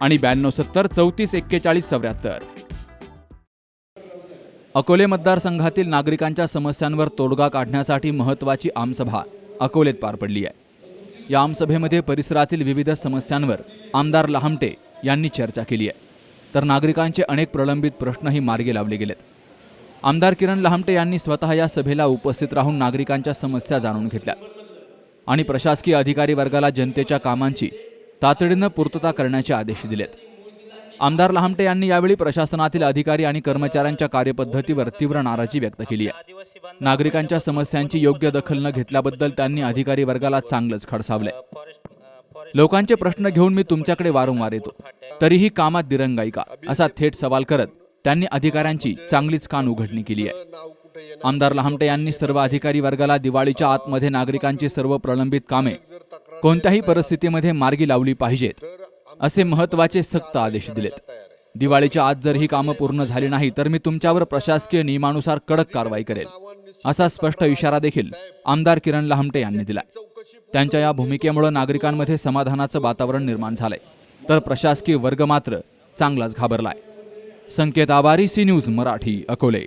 आणि ब्याण्णव सत्तर चौतीस एक्केचाळीस चौऱ्याहत्तर. अकोले मतदारसंघातील नागरिकांच्या समस्यांवर तोडगा काढण्यासाठी महत्त्वाची आमसभा अकोलेत पार पडली आहे. या आमसभेमध्ये परिसरातील विविध समस्यांवर आमदार लहामटे यांनी चर्चा केली आहे. तर नागरिकांचे अनेक प्रलंबित प्रश्नही मार्गी लावले गेलेत. आमदार किरण लहामटे यांनी स्वतः या सभेला उपस्थित राहून नागरिकांच्या समस्या जाणून घेतल्या. आणि प्रशासकीय अधिकारी वर्गाला जनतेच्या कामांची तातडीनं पूर्तता करण्याचे आदेश दिलेत. आमदार लहामटे यांनी यावेळी प्रशासनातील अधिकारी आणि कर्मचाऱ्यांच्या कार्यपद्धतीवर तीव्र नाराजी व्यक्त केली आहे. नागरिकांच्या समस्यांची योग्य दखल न घेतल्याबद्दल त्यांनी अधिकारी वर्गाला चांगलंच खडसावले लोकांचे प्रश्न घेऊन मी तुमच्याकडे वारंवार येतो. तरीही कामात दिरंगाई का? असा थेट सवाल करत त्यांनी अधिकाऱ्यांची चांगलीच कान उघडणी केली आहे. आमदार लहामटे यांनी सर्व अधिकारी वर्गाला दिवाळीच्या आतमध्ये नागरिकांची सर्व प्रलंबित कामे कोणत्याही परिस्थितीमध्ये मार्गी लावली पाहिजेत असे महत्त्वाचे सक्त आदेश दिलेत. दिवाळीच्या आत जर ही कामं पूर्ण झाली नाही तर मी तुमच्यावर प्रशासकीय नियमानुसार कडक कारवाई करेल असा स्पष्ट इशारा देखील आमदार किरण लहामटे यांनी दिला त्यांच्या या भूमिकेमुळे नागरिकांमध्ये समाधानाचं वातावरण निर्माण झालंय. तर प्रशासकीय वर्ग मात्र चांगलाच घाबरलाय. Sanket Awari C news Marathi Akole.